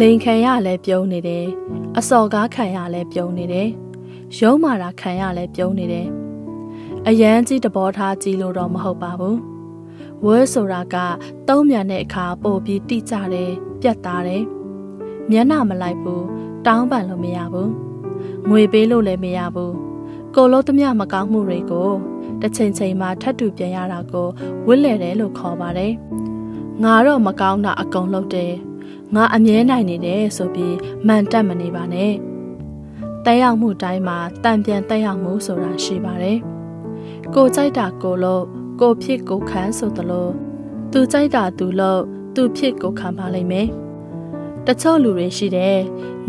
လိန်ခံရလဲပြုံးနေတယ်အစော်ကားခံရလဲပြုံးနေတယ်ရုံးမာတာခံရလဲပြုံးနေတယ်အရန်ကြီးတဘောထားကြီးလို့တော့မဟုတ်ပါဘူးဝဲဆိုတာကသုံးမြန်တဲ့အခါပို့ပြီးတိကျတယ်ပြတ်သားတယ်မျက်နှာမလိုက်ဘူးတောင်းပန်လို့မရဘူးငွေပေးလို့လည်းမရဘူးကိုလို့သမျှမကောင်းမှုတွေကိုတစ်ချိန်ချိန်မှာထပ်တူပြန်ရတာကိုဝစ်လဲတယ်လို့ခေါ်ပါတယ်ငါတော့မကောင်းတာအကုန်လုပ်တယ် ငါအမြဲနိုင်နေတယ်ဆိုပြီးမှန်တက်မနေပါနဲ့တက်ရောက်မှုတိုင်းမှာတံပြန်တက်ရောက်မှုဆိုတာရှိပါတယ်ကိုကြိုက်တာကိုလို့ကိုဖြစ်ကိုခံဆိုသလိုသူကြိုက်တာသူလို့သူဖြစ်ကိုခံပါလိမ့်မယ်တချို့လူတွေရှိတယ်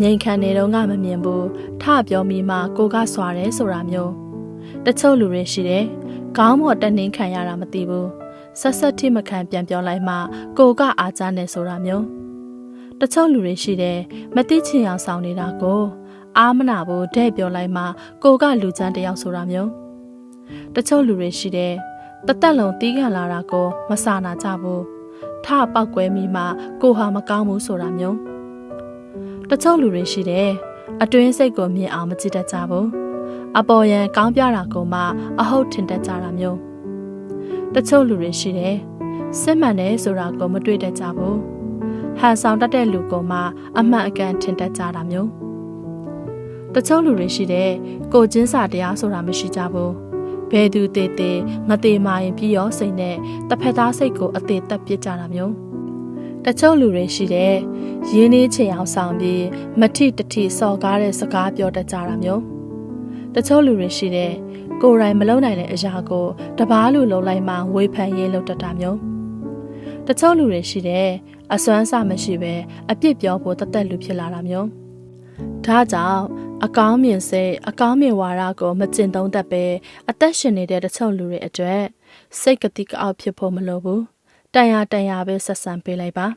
ငိန်ခံနေတော့ငါမမြင်ဘူးထပြောမိမှကိုကစွာတယ်ဆိုတာမျိုးတချို့လူတွေရှိတယ်ခေါင်းပေါ်တက်နှင်းခံရတာမသိဘူးဆက်ဆက်ထိမခံပြန်ပြောလိုက်မှကိုကအားကြနေဆိုတာမျိုး တချို့လူတွေရှိတယ်မသိချင်အောင်ဆောင်နေတာကိုအာမနာဘူးတဲ့ပြောလိုက်မှကိုကလူချမ်းတယောက်ဆိုတာမျိုးတချို့လူတွေရှိတယ်တသက်လုံးတီးခံလာတာကိုမစာနာကြဘူးထပောက်ကွဲမိမှကိုဟာမကောင်းဘူးဆိုတာမျိုးတချို့လူတွေရှိတယ်အတွင်းစိတ်ကိုမြင်အောင်မကြည့်တတ်ကြဘူးအပေါ်ယံကောင်းပြတာကိုမှအဟုတ်ထင်တတ်ကြတာမျိုးတချို့လူတွေရှိတယ်စစ်မှန်တယ်ဆိုတာကိုမတွေ့တတ်ကြဘူး ဟန်ဆောင်တတ်တဲ့လူကမှအမှန်အကန်ထင်တတ်ကြတာမျိုးတချို့လူတွေရှိတယ်ကိုချင်းစာတရားဆိုတာမရှိကြဘူးဘယ်သူသေးသေးငသေးမာရင်ပြီးရောစိတ်နဲ့တစ်ဖက်သားစိတ်ကိုအသေးတက်ပစ်ကြတာမျိုးတချို့လူတွေရှိတယ်ရင်းနှီးချေအောင်ဆောင်ပြီးမထိတထိစော်ကားတဲ့စကားပြောတတ်ကြတာမျိုးတချို့လူတွေရှိတယ်ကိုယ်တိုင်မလုံနိုင်တဲ့အရာကိုတပားလူလုံလိုက်မှဝေဖန်ရေးလုပ်တတ်တာမျိုး တချို့လူတွေရှိတယ်အစွမ်းစမရှိပဲအပြစ်ပြောဖို့တသက်လူဖြစ်လာတာမျိုးဒါကြောင့်အကောင်းမြင်စိတ်အကောင်းမြင်ဝါဒကိုမကျင့်သုံးတတ်ပဲအသက်ရှင်နေတဲ့တချို့လူတွေအတွက်စိတ်ကတိကအောက်ဖြစ်ဖို့မလိုဘူးတန်ရာတန်ရာပဲဆက်ဆံပေးလိုက်ပါ